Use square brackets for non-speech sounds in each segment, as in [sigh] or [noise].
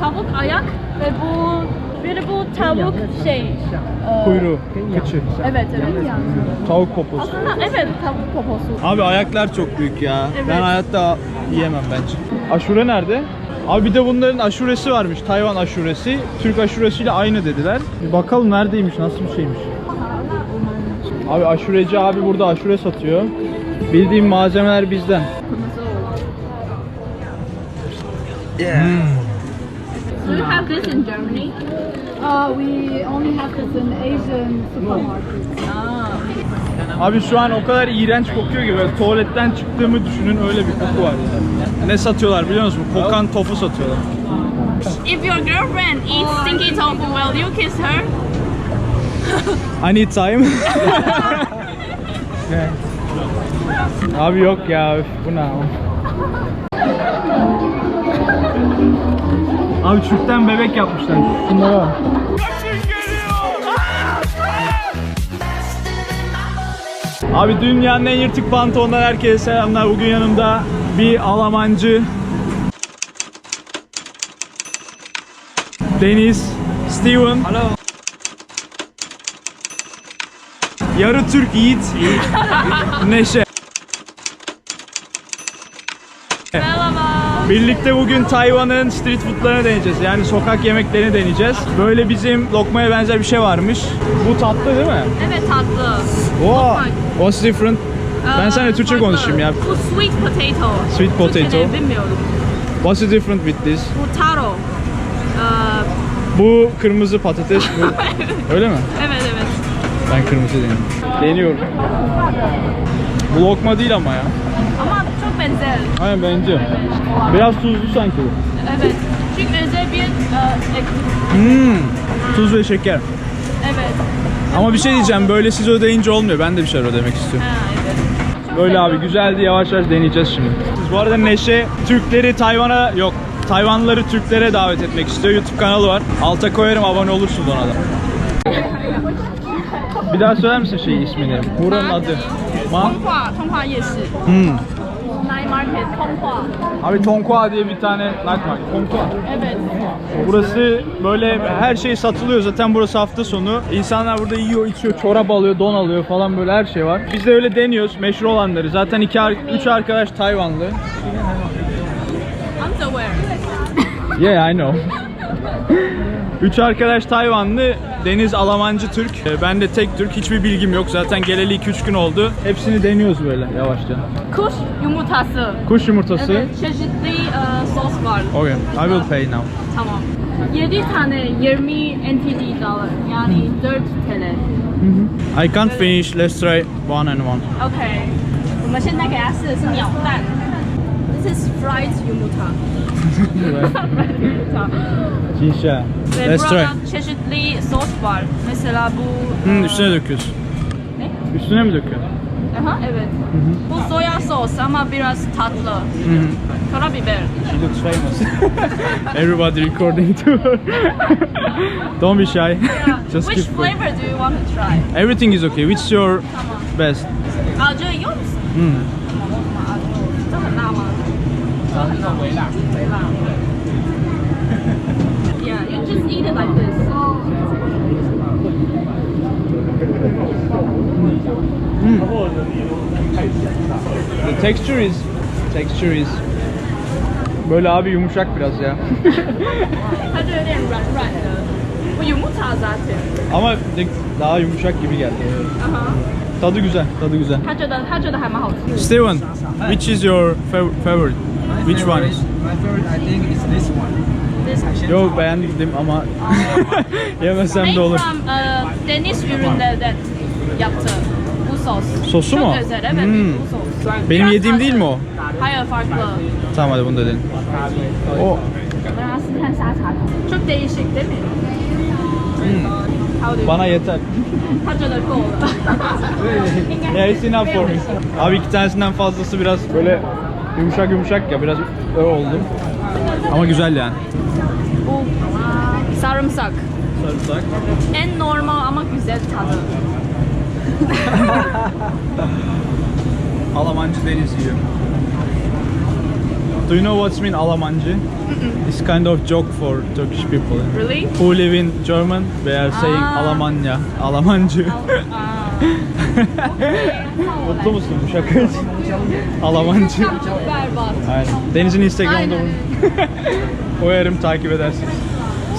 tavuk ayak ve bu bir de bu tavuk şey. e, Kuyruğu, kıçı. Evet evet. Tavuk poposu. Aslında evet tavuk poposu. Abi ayaklar çok büyük ya. Evet. Ben hayatta yiyemem bence. Aşure nerede? Abi bir de bunların aşuresi varmış. Tayvan aşuresi. Türk aşuresiyle aynı dediler. Bir bakalım neredeymiş, nasıl bir şeymiş. Abi aşureci abi burada aşure satıyor. Bildiğim malzemeler bizden. Do you have this in Germany? Uh, we only have this in Asian supermarkets. Ah. Abi şu an o kadar iğrenç kokuyor ki böyle tuvaletten çıktığımı düşünün öyle bir koku var. Ne satıyorlar biliyor musun? Kokan tofu satıyorlar. If your girlfriend eats stinky tofu, will you kiss her? [laughs] I need time. [laughs] [laughs] Abi yok ya üf, bu ne? Abi çürükten bebek yapmışlar. Şunlara bak. Abi dünyanın en yırtık pantolondan herkese selamlar. Bugün yanımda bir Almancı Deniz, Steven. Yarı Türk Yiğit. [laughs] Neşe. Merhaba. Birlikte bugün Tayvan'ın street foodlarını deneyeceğiz. Yani sokak yemeklerini deneyeceğiz. Böyle bizim lokmaya benzer bir şey varmış. Bu tatlı değil mi? Evet tatlı. Wow. What's different? Ben seninle Türkçe konuşayım ya. Bu sweet potato. Sweet potato. Türkçe'de bilmiyorum. What's different with this? Bu taro. Bu kırmızı patates. Bu... [laughs] Öyle mi? evet evet. Ben kırmızı deniyorum. Deniyorum. Bu lokma değil ama ya benzer. Aynen benziyor. Biraz tuzlu sanki bu. Evet. Çünkü özel bir e, Hmm. Tuz ve şeker. Evet. Ama bir şey diyeceğim böyle siz ödeyince olmuyor. Ben de bir şeyler ödemek istiyorum. Ha, evet. Böyle abi güzeldi yavaş yavaş deneyeceğiz şimdi. Bu arada Neşe Türkleri Tayvan'a yok Tayvanlıları Türklere davet etmek istiyor. YouTube kanalı var. Alta koyarım abone olursun ona da. Bir daha söyler misin şey ismini? Buranın adı. Ma? Tonghua, Tonghua Yeşil. Hmm. Market 通化 Abi Tonghua diye bir tane night market. Tonghua. Evet. Burası böyle her şey satılıyor zaten burası hafta sonu. İnsanlar burada yiyor, içiyor, çorap alıyor, don alıyor falan böyle her şey var. Biz de öyle deniyoruz meşhur olanları. Zaten iki, ar- üç arkadaş Tayvanlı. Underwear. Yeah, I know. [laughs] Üç arkadaş Tayvanlı, Deniz Almancı Türk. Ee, Ben de tek Türk, hiçbir bilgim yok. Zaten geleli 2-3 gün oldu. Hepsini deniyoruz böyle yavaşça. Kuş yumurtası. Kuş yumurtası. Evet, çeşitli e, sos var. Okay, I will pay now. Tamam. 7 tane 20 NTD dolar. Yani 4 TL. I can't finish, let's try one and one. OK，我们现在给它试的是鸟蛋。 This is fried yumurta. fried yumurta. Kinşa. Ve Let's burada try. çeşitli sos var. Mesela bu... Hmm, e, üstüne döküyorsun. Ne? Üstüne mi döküyorsun? Aha evet. Hı hı. Bu soya sos ama biraz tatlı. Hı hı. Karabiber. She looks famous. [laughs] Everybody recording to her. [laughs] Don't be shy. Yeah. [laughs] Just Which keep flavor going. do you want to try? Everything is okay. Which is your tamam. best? Acı yiyor musun? Hı. Hmm. 这很辣吗？这很辣，微辣，微辣。Yeah, you just eat it like this. The texture is texture is böyle abi yumuşak biraz ya. [laughs] 它就有点软软的。我有木茶 zaten. Ama de- daha yumuşak gibi geldi. 嗯哼， Tadı güzel, tadı güzel. 他觉得他觉得还蛮好吃。 Steven, which is your fav- My Which favorite, one? My favorite, I think, is this one. This Yok beğendim ama oh, [laughs] yemesem de Made olur. from uh, deniz ürünlerden yaptı. Bu sos. Sosu Çok mu? özel evet Hmm. bu sos. Benim Biraz yediğim değil mi o? Hayır farklı. Tamam hadi bunu da deneyelim. O Çok değişik değil mi? How bana yeter. Tadına da kola. Yeah it's for me. Abi iki tanesinden fazlası biraz böyle yumuşak yumuşak ya biraz öyle oldum. Ama güzel yani. Bu sarımsak. Sarımsak. En normal ama güzel tadı. [laughs] Alamancı deniz yiyor. Do you know what's mean Alamancı? It's kind of joke for Turkish people. Really? Who live in German, they are saying Ah. Alamanya, Alamancı. [laughs] Mutlu musun bu şaka için? [laughs] Alamancı. Çok berbat. Aynen. Deniz'in Instagram'da Aynen. [laughs] Koyarım takip edersiniz.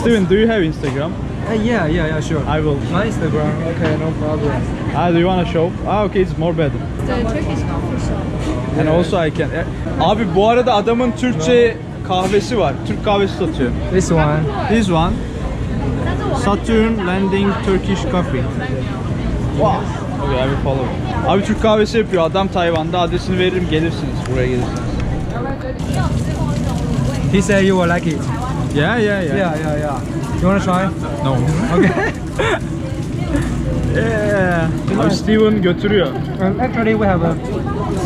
Steven, do you have Instagram? Uh, yeah, yeah, yeah, sure. I will. My Instagram. Okay, no problem. Ah, do you wanna show? Ah, okay, it's more better. The Turkish coffee shop. And also I can. Eh, Abi bu arada adamın Türkçe kahvesi var. Türk kahvesi satıyor. This one. This one. Saturn Landing Turkish Coffee. Wow. Okay, I will follow. Abi Türk kahvesi yapıyor. Adam Tayvan'da. Adresini veririm gelirsiniz. Buraya gelirsiniz. He said you will like it. Yeah, yeah, yeah. Yeah, yeah, yeah. You wanna try? No. Okay. [laughs] yeah. Abi Steven götürüyor. and actually, we have uh,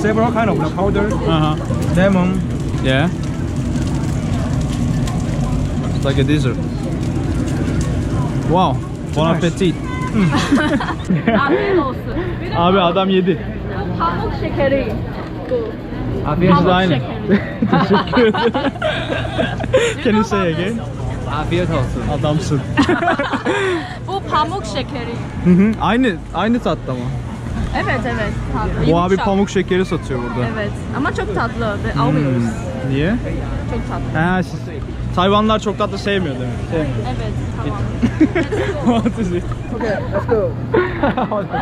several kind of the powder, Aha. lemon. Yeah. It's like a dessert. Wow. Bon appetit. Afiyet olsun. Abi adam yedi. pamuk şekeri. Bu. Biz de aynı. Teşekkür ederim. Can you say again? Afiyet olsun. Adamsın. [laughs] Bu pamuk şekeri. Hı hı. aynı aynı tatta mı? Evet evet. Tatlı. Bu abi yumuşak. pamuk şekeri satıyor burada. Evet. Ama çok tatlı ve almıyoruz. Niye? Çok tatlı. Ha, siz Tayvanlılar çok tatlı sevmiyor demek. Sevmiyor. Evet. Tamam. What is it?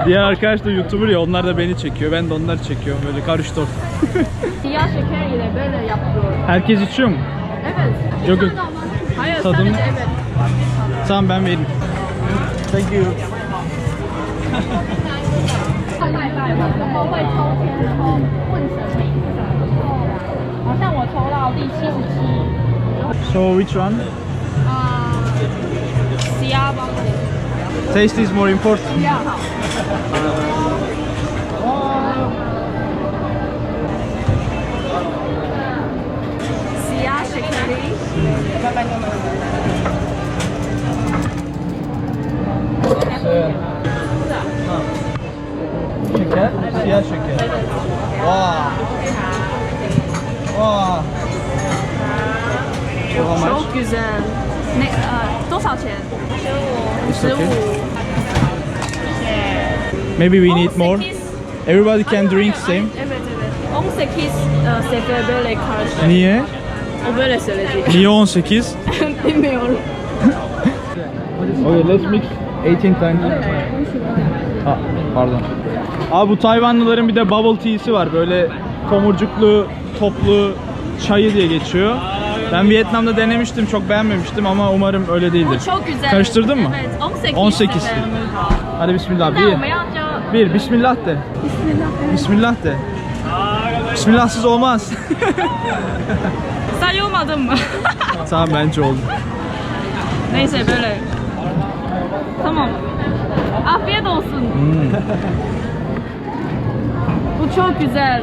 Diğer arkadaş da YouTuber ya onlar da beni çekiyor. Ben de onları çekiyorum. Böyle karıştı ortalık. Siyah şeker ile böyle yapıyoruz. Herkes içiyor mu? Evet. Yok yok. Hayır Tadım- sadece evet. Tamam ben vereyim. Thank you. So which one? Uh, Taste is more important. Yeah. Uh, It's 十 okay. 五。Maybe we need more. 18. Everybody can drink Ay, same. Evet evet. 18 sefer böyle karşı. Niye? O böyle söyledi. Niye 18? Bilmiyorum. Okay, let's mix 18 times. Ha, pardon. Abi bu Tayvanlıların bir de bubble tea'si var. Böyle tomurcuklu, toplu çayı diye geçiyor. Ben Vietnam'da denemiştim çok beğenmemiştim ama umarım öyle değildir. O çok güzel. Karıştırdın mı? Evet 18. 18. Hadi bismillah. Bir, bir bismillah de. Bismillah. Bismillah de. Bismillahsız olmaz. [laughs] Sayılmadın mı? [laughs] tamam bence oldu. Neyse böyle. Tamam. Afiyet olsun. Hmm. Bu çok güzel.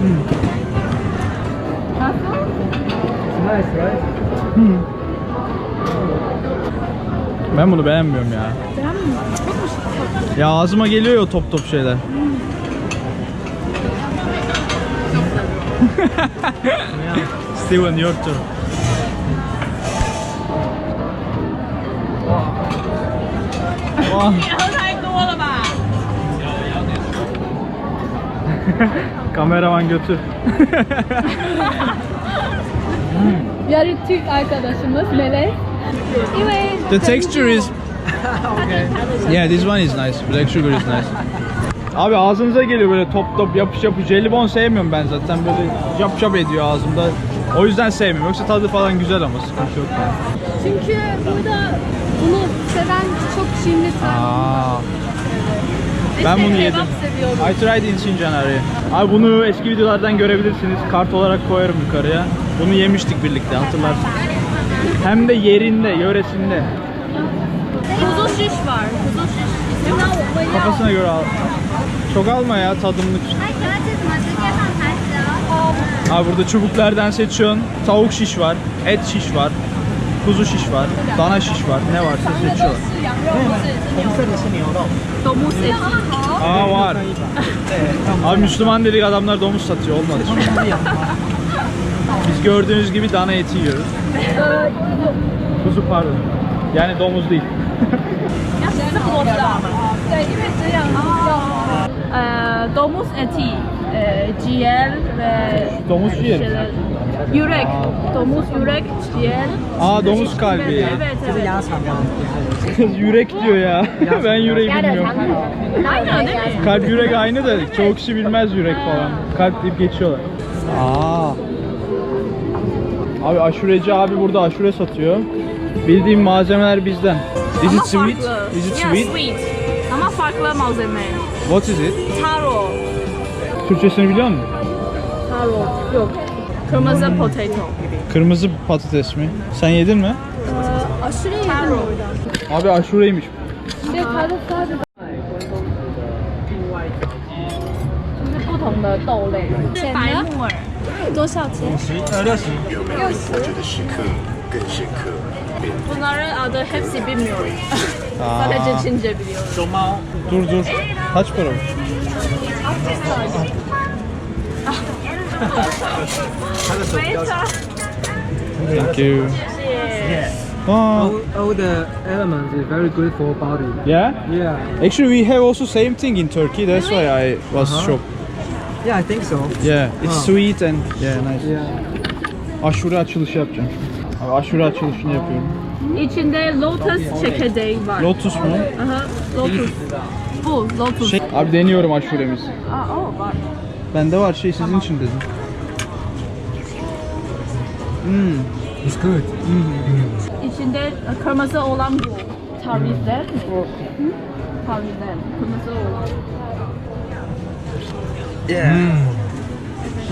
Hmm. Nasıl? Nice, right? Ben bunu beğenmiyorum ya. Ya ağzıma geliyor ya o top top şeyler. [laughs] Steven your turn. Vah, 你喝太多了吧？ Kameraman götür. [laughs] Yarı Türk arkadaşımız Melek. Evet. The texture is [laughs] Yeah, this one is nice. Black sugar is nice. Abi ağzınıza geliyor böyle top top yapış yapış. Jelibon sevmiyorum ben zaten böyle yap yap ediyor ağzımda. O yüzden sevmiyorum. Yoksa tadı falan güzel ama sıkıntı yok yani. Çünkü burada bunu seven çok. Aa. Ben bunu yedim. I tried in Sincanari. Abi bunu eski videolardan görebilirsiniz. Kart olarak koyarım yukarıya. Bunu yemiştik birlikte hatırlarsınız. Hem de yerinde, yöresinde. Kuzu şiş var. Kuzu şiş. Kafasına göre al. Çok alma ya tadımlık. Abi burada çubuklardan seçiyorsun. Tavuk şiş var, et şiş var kuzu şiş var, dana şiş var. Ne varsa seçiyorlar. Domuz eti. Aa var. Abi Müslüman dedik adamlar domuz satıyor. Olmadı. Biz gördüğünüz gibi dana eti yiyoruz. Kuzu pardon. Yani domuz değil. 呃。Domuz eti, e, ciğer ve Domuz ciğeri. şeyler- yürek, domuz yürek, ciğer. Aa domuz kalbi. Evet, evet. Kız yürek diyor ya. [laughs] ben yüreği bilmiyorum. Aynı değil mi? Kalp yürek aynı da çoğu kişi bilmez yürek falan. Kalp deyip geçiyorlar. Aa. Abi aşureci abi burada aşure satıyor. Bildiğim malzemeler bizden. Is it sweet? farklı. Is it Yeah, sweet? sweet. Ama farklı malzeme. What is it? Taro. Türkçesini biliyor musun? Taro. Yok. Kırmızı potato gibi. Kırmızı patates mi? Sen yedin mi? Ee, aşure yedim orada. Abi aşureymiş. Şey patates sadece. Bunların adı hepsi bilmiyorum. Sadece Çince biliyorum. Dur dur. Kaç para bu? Thank you. All, all the elements is very good for body. yeah? Yeah. Actually we have also same thing in Turkey. That's why I was Uh-huh. shocked. Yeah, I think so. Yeah, it's Ha. sweet and yeah nice. Yeah. Aşure açılışı yapacağım. Abi aşure açılışını yapıyorum. İçinde lotus çekirdeği var. Lotus mu? Aha, lotus. Bu lotus. Şey, abi deniyorum aşuremizi. Aa, o var. Bende var şey sizin için dedim. Hmm. It's good. İçinde e, kırmızı olan bu. Tarifler mi? Hı? Tarifler. Kırmızı olan. Yeah.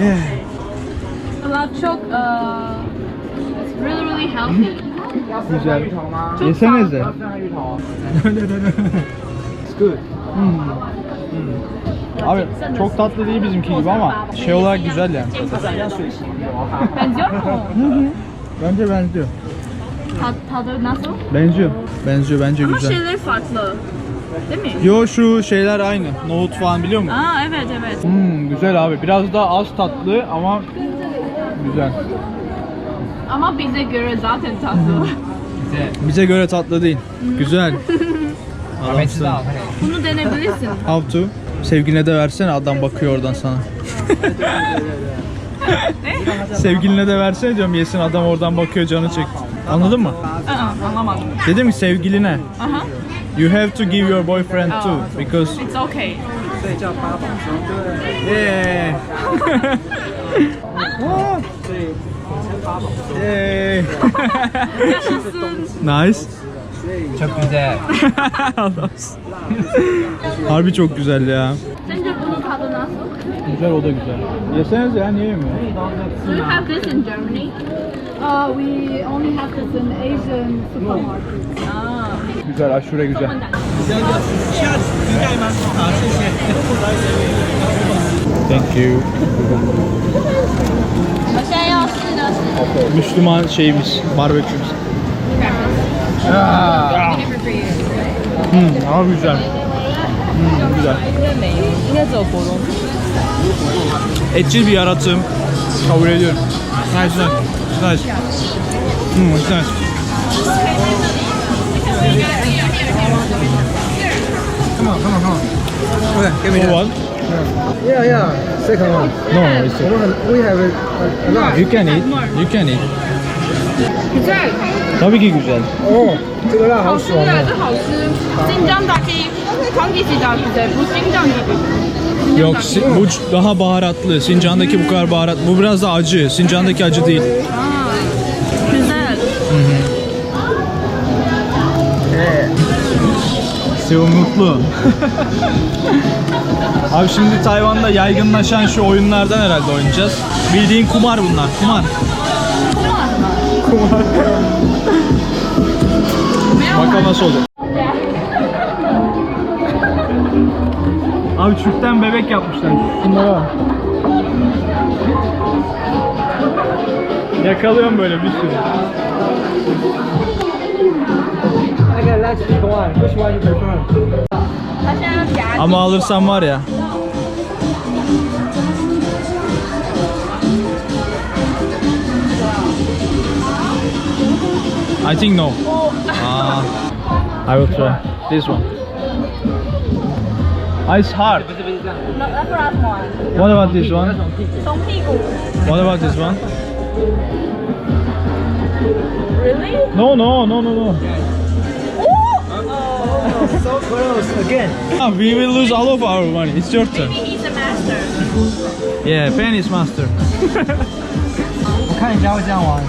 Yeah. Ama çok it's really really healthy. Güzel. Çok Yesenize. It's good. Abi çok tatlı değil bizimki gibi ama şey olarak güzel yani. Benziyor mu? Bence benziyor. Tad, tadı nasıl? Benziyor. Benziyor bence Ama güzel. şeyler farklı. Değil mi? Yo şu şeyler aynı. Nohut falan biliyor musun? Aa evet evet. Hmm, güzel abi. Biraz daha az tatlı ama güzel. Ama bize göre zaten tatlı. Bize göre tatlı değil. Güzel. [laughs] Adamsın. Bunu denebilirsin. [laughs] How to? Sevgiline de versene adam bakıyor oradan sana. Sevgiline de versene diyorum yesin adam oradan bakıyor canı çekti. Anladın mı? Anlamadım. Dedim ki sevgiline. Aha. You have to give your boyfriend too because It's okay. yeah. [laughs] What? [laughs] Nice. Çok güzel. [laughs] Harbi çok güzel ya. Sence bunun tadı nasıl? Güzel o da güzel. Yeseniz ya niye yemiyor? Do you have this in Germany? Uh, we only have this in Asian supermarkets. Ah. Güzel aşure güzel. Thank you. Müslüman şeyimiz, barbekümüz. Ah. Hmm, ama güzel. Hmm, güzel. 应该只有国中。 Etçil bir yaratığım. Kabul ediyorum. Nice, nice. Nice. Hmm, it's nice. Come on, come on, come on. Okay, give me For that. one? Yeah, yeah. Second one. No, it's okay. We have a, a, a lot. You can eat. You can eat. Güzel. Tabii ki güzel. 哦，这个辣好好吃爽的，啊！这好吃。Sincan'daki hangisi daha güzel? Bu Sincan gibi. Yok si- bu c- daha baharatlı. Sincan'daki bu kadar baharat. Bu biraz da acı. Sincan'daki acı değil. Aa, güzel. Seul mutlu. [laughs] Abi şimdi Tayvan'da yaygınlaşan şu oyunlardan herhalde oynayacağız. Bildiğin kumar bunlar. Kumar. Bakalım nasıl olacak. Abi çürükten bebek yapmışlar. Şunlara. Yakalıyorum böyle bir sürü. Okay, let's pick one. Which? Ama alırsan var ya. I think no. Ah, I will try this one. Ah, it's hard. 那那不然什么啊？ What about this one? 松屁股 What about this one?？Really？ No, no, no, no, no. So close again. Ah, we will lose all of our money. It's your turn. He's a master. Yeah, pen is master. [laughs] 我看一下会这样玩。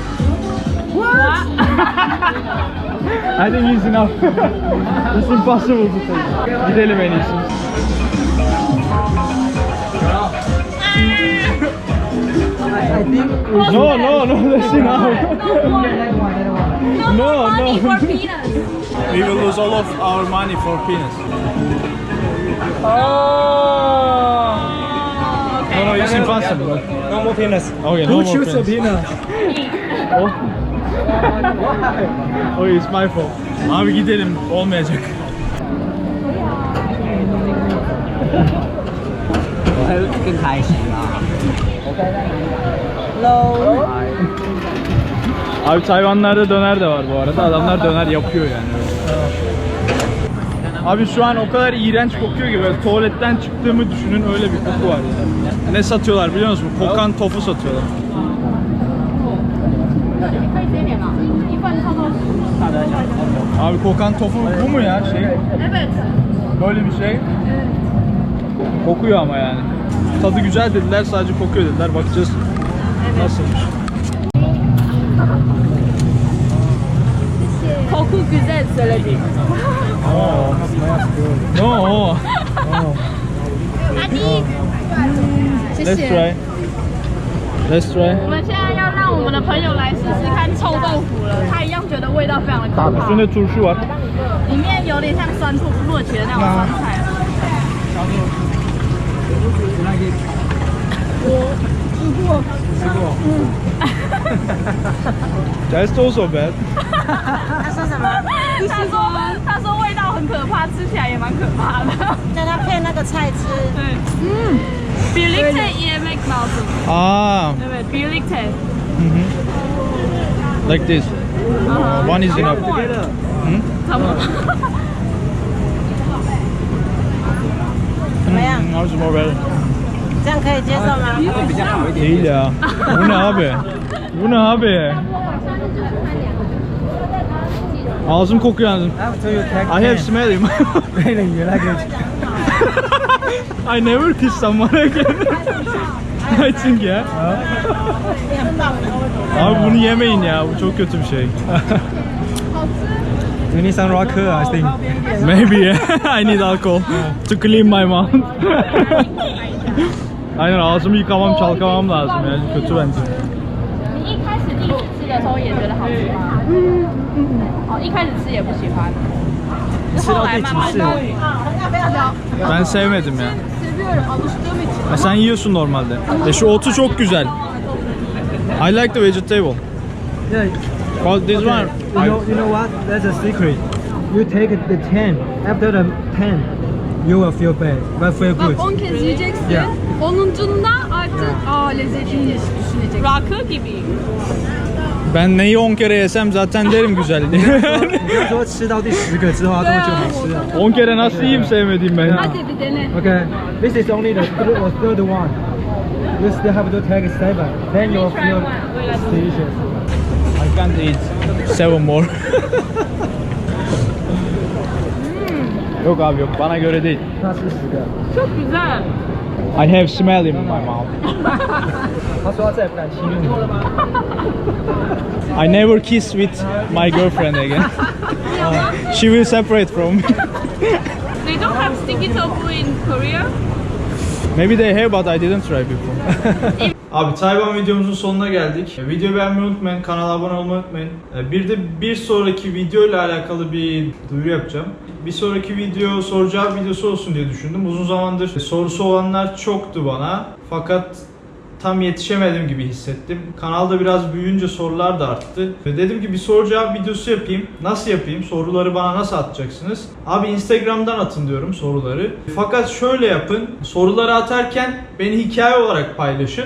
I think it's enough. it's impossible to take. Gidelim en iyisi. No, no, no, that's enough. No No, more no. We will lose all of our money for peanuts. Oh. No, no, it's impossible. no more peanuts. Okay, Who no more choose the peanuts. peanut? Oh. Oy oh, it's my fault. Abi gidelim olmayacak. Abi Tayvanlarda döner de var bu arada. Adamlar döner yapıyor yani. Abi şu an o kadar iğrenç kokuyor ki böyle tuvaletten çıktığımı düşünün öyle bir koku var. Yani. Ne satıyorlar biliyor musun? Kokan tofu satıyorlar. 可以直接点吗？一份差不多。 Abi kokan tofu bu mu ya şey? Evet. Böyle bir şey. Kokuyor ama yani. Tadı güzel dediler sadece kokuyor dediler. Bakacağız nasılmış. Koku güzel söyledi. [laughs] No. Hadi. Let's try. Let's try. 我们现在要让我 们的朋友来试试看臭豆腐了，他一样觉得味道非常的可怕，Üstünde turşu var. 里面有点像酸醋洛奇的那种酸菜。That's also bad. 他说什么？他说他说味道很可怕，吃起来也蛮可怕的。叫他配那个菜吃。对，嗯，birlikte yemek lazım. Aa. Evet, birlikte. Like this. Aha. One is enough. Hı? Tamam. 怎么样？ Hmm, how's more better? 这样可以接受吗？ Değil ya. Bu ne abi? Bu ne abi? Ağzım kokuyor yalnız. After you take I have smell him. Really, you like it? [laughs] I never kiss someone again. [laughs] I think ya. Abi bunu yemeyin ya. Bu çok kötü bir şey. You need some rocker, I think. Maybe yeah. I need alcohol to clean my mouth. Aynen ağzımı yıkamam, çalkamam lazım yani. Kötü bence. 你一开始第一次吃的时候也觉得好吃吗？嗯嗯。哦，一开始吃也不喜欢，是后来慢慢的。 Ben sevmedim ya. Seviyorum alıştığım için. Ha, sen yiyorsun normalde. E şu otu çok güzel. I like the vegetable. Yeah. But this one, You know, you know what? That's a secret. You take the 10. After the 10, you will feel bad, but feel good. Bak 10 kez yiyeceksin. Yeah. 10'uncunda artık aa lezzetliymiş düşüneceksin. Rakı gibi. ben neyi 10 kere yesem zaten derim güzel [laughs] diye. 你要说吃到第十个之后，它都会觉得好吃啊。 10 kere nasıl yiyeyim sevmediğim ben. Hadi bir dene. Okay, this is only the th- or third one. You still have to take seven. Then you will feel delicious. I can't eat seven more. [laughs] yok abi yok bana göre değil. 那是十个。 Çok güzel. I have smell in my mouth. 他说他再也不敢亲你了。 I never kiss with my girlfriend again. She will separate from me. They don't have sticky tofu in Korea. Maybe they have but I didn't try before. Abi Tayvan videomuzun sonuna geldik. E, Videoyu beğenmeyi unutmayın, kanala abone olmayı unutmayın. E, Bir de bir sonraki video ile alakalı bir duyuru yapacağım. Bir sonraki video cevap videosu olsun diye düşündüm. Uzun zamandır sorusu olanlar çoktu bana. Fakat tam yetişemedim gibi hissettim. Kanalda biraz büyüyünce sorular da arttı. Ve dedim ki bir soru cevap videosu yapayım. Nasıl yapayım? Soruları bana nasıl atacaksınız? Abi Instagram'dan atın diyorum soruları. Fakat şöyle yapın. Soruları atarken beni hikaye olarak paylaşın.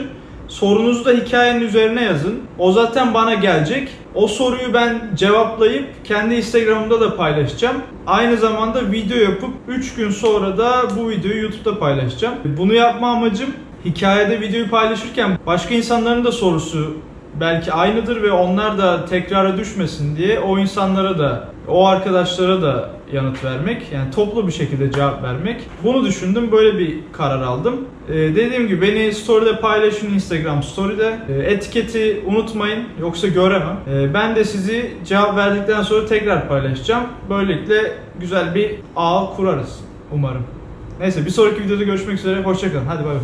Sorunuzu da hikayenin üzerine yazın. O zaten bana gelecek. O soruyu ben cevaplayıp kendi Instagram'da da paylaşacağım. Aynı zamanda video yapıp 3 gün sonra da bu videoyu YouTube'da paylaşacağım. Bunu yapma amacım hikayede videoyu paylaşırken başka insanların da sorusu belki aynıdır ve onlar da tekrara düşmesin diye o insanlara da o arkadaşlara da yanıt vermek yani toplu bir şekilde cevap vermek. Bunu düşündüm böyle bir karar aldım. Ee, dediğim gibi beni story'de paylaşın Instagram story'de. Ee, etiketi unutmayın yoksa göremem. Ee, ben de sizi cevap verdikten sonra tekrar paylaşacağım. Böylelikle güzel bir ağ kurarız umarım. Neyse bir sonraki videoda görüşmek üzere. Hoşçakalın. Hadi bay bay.